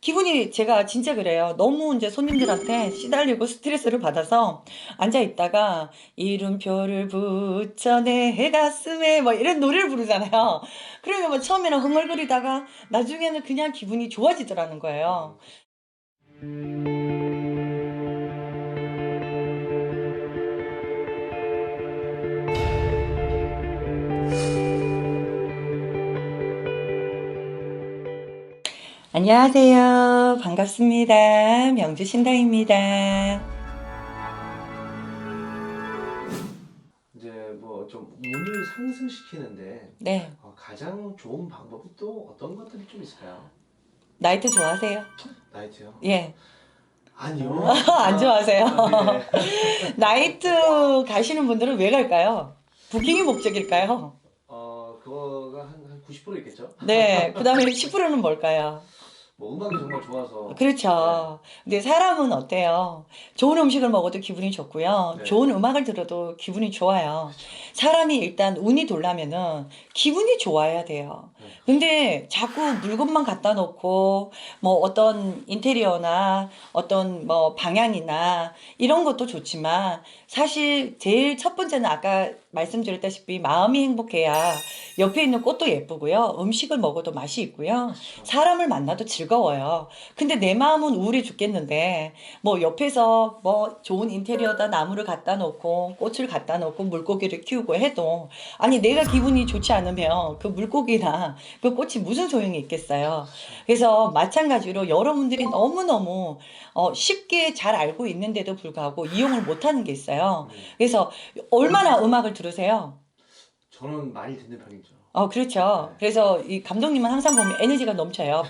기분이 제가 진짜 그래요. 너무 이제 손님들한테 시달리고 스트레스를 받아서 앉아 있다가 이름표를 붙여 내 가슴에 뭐 이런 노래를 부르잖아요. 그러면 뭐 처음에는 흥얼거리다가 나중에는 그냥 기분이 좋아지더라는 거예요. 안녕하세요. 반갑습니다. 명주 신당입니다. 이제 뭐 좀 운을 상승시키는데 네. 어, 가장 좋은 방법이 또 어떤 것들이 좀 있을까요? 나이트 좋아하세요? 나이트요? 예. 아니요. 안 좋아하세요? 아, 네. 나이트 가시는 분들은 왜 갈까요? 부킹이 목적일까요? 어 그거가 한, 한 90% 있겠죠? 네. 그 다음에 10%는 뭘까요? 뭐 음악이 정말 좋아서 그렇죠. 근데 사람은 어때요? 좋은 음식을 먹어도 기분이 좋고요. 네. 좋은 음악을 들어도 기분이 좋아요. 사람이 일단 운이 돌려면은 기분이 좋아야 돼요. 네. 근데 자꾸 물건만 갖다 놓고 뭐 어떤 인테리어나 어떤 뭐 방향이나 이런 것도 좋지만 사실 제일 첫 번째는 아까 말씀드렸다시피 마음이 행복해야 옆에 있는 꽃도 예쁘고요. 음식을 먹어도 맛이 있고요. 사람을 만나도 즐 거워요. 근데 내 마음은 우울해 죽겠는데 뭐 옆에서 뭐 좋은 인테리어다 나무를 갖다 놓고 꽃을 갖다 놓고 물고기를 키우고 해도 아니 내가 기분이 좋지 않으면 그 물고기나 그 꽃이 무슨 소용이 있겠어요. 그래서 마찬가지로 여러분들이 너무너무 어, 쉽게 잘 알고 있는데도 불구하고 이용을 못하는 게 있어요. 음, 그래서 얼마나 음악을 들으세요? 저는 많이 듣는 편이죠. 어, 그렇죠. 그래서 이 감독님은 항상 보면 에너지가 넘쳐요.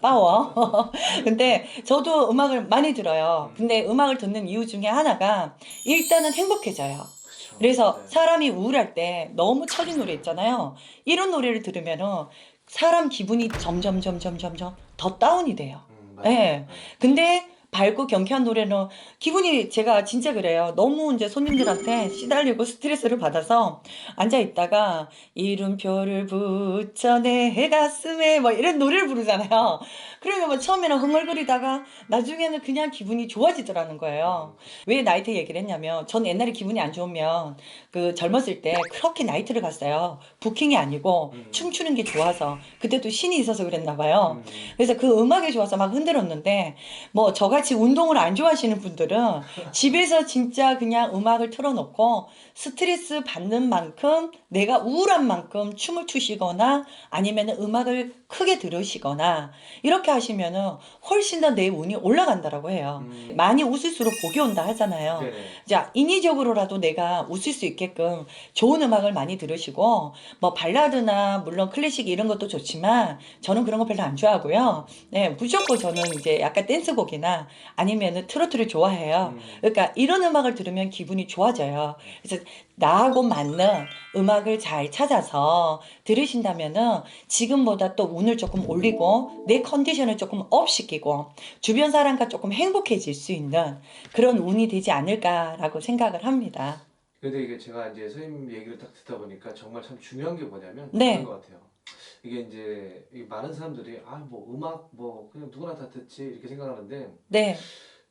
파워. 근데 저도 음악을 많이 들어요. 근데 음악을 듣는 이유 중에 하나가 일단은 행복해져요. 그렇죠. 그래서 네. 사람이 우울할 때 너무 처진 노래 있잖아요. 이런 노래를 들으면은 사람 기분이 점점 점점 점점 더 다운이 돼요. 음, 맞아요. 네. 근데 밝고 경쾌한 노래는 기분이 제가 진짜 그래요. 너무 이제 손님들한테 시달리고 스트레스를 받아서 앉아 있다가 이름표를 붙여 내 가슴에 뭐 이런 노래를 부르잖아요. 그러면 뭐 처음에는 흥얼거리다가 나중에는 그냥 기분이 좋아지더라는 거예요. 왜 나이트 얘기를 했냐면 전 옛날에 기분이 안 좋으면 그 젊었을 때 그렇게 나이트를 갔어요. 부킹이 아니고 음. 춤추는 게 좋아서 그때도 신이 있어서 그랬나 봐요. 음, 그래서 그 음악이 좋아서 막 흔들었는데 뭐 저같이 운동을 안 좋아하시는 분들은 집에서 진짜 그냥 음악을 틀어놓고 스트레스 받는 만큼 내가 우울한 만큼 춤을 추시거나 아니면 음악을 크게 들으시거나 이렇게 하시면은 훨씬 더 내 운이 올라간다라고 해요. 음. 많이 웃을수록 복이 온다 하잖아요. 네네. 자, 인위적으로라도 내가 웃을 수 있게끔 좋은 음악을 많이 들으시고, 뭐, 발라드나, 물론 클래식 이런 것도 좋지만, 저는 그런 거 별로 안 좋아하고요. 네, 무조건 저는 이제 약간 댄스곡이나 아니면은 트로트를 좋아해요. 음, 그러니까 이런 음악을 들으면 기분이 좋아져요. 그래서 나하고 맞는 음악을 잘 찾아서 들으신다면은 지금보다 또 운을 조금 올리고 내 컨디션을 조금 업 시키고 주변 사람과 조금 행복해질 수 있는 그런 운이 되지 않을까라고 생각을 합니다. 근데 이게 제가 이제 선생님 얘기를 딱 듣다 보니까 정말 참 중요한 게 뭐냐면 네. 그런 것 같아요. 이게 이제 이 많은 사람들이 아 뭐 음악 뭐 그냥 누구나 다 듣지 이렇게 생각하는데 네,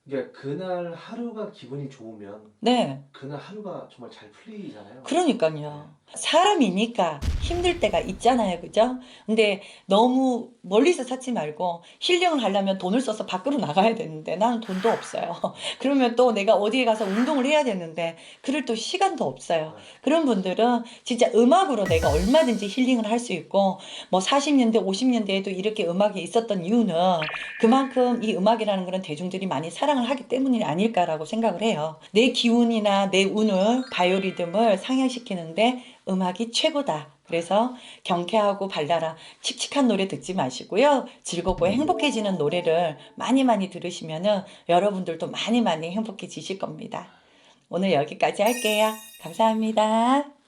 이게 그날 하루가 기분이 좋으면 네. 그날 하루가 정말 잘 풀리잖아요. 그러니까요. 사람이니까 힘들 때가 있잖아요. 그죠? 근데 너무 멀리서 찾지 말고 힐링을 하려면 돈을 써서 밖으로 나가야 되는데 나는 돈도 없어요. 그러면 또 내가 어디에 가서 운동을 해야 되는데 그럴 또 시간도 없어요. 그런 분들은 진짜 음악으로 내가 얼마든지 힐링을 할 수 있고 뭐 40년대, 50년대에도 이렇게 음악이 있었던 이유는 그만큼 이 음악이라는 거는 대중들이 많이 사랑을 하기 때문이 아닐까라고 생각을 해요. 내 기운이나 내 운을 바이오리듬을 상향시키는데 음악이 최고다. 그래서 경쾌하고 발랄한 칙칙한 노래 듣지 마시고요. 즐겁고 행복해지는 노래를 많이 많이 들으시면은 여러분들도 많이 많이 행복해지실 겁니다. 오늘 여기까지 할게요. 감사합니다.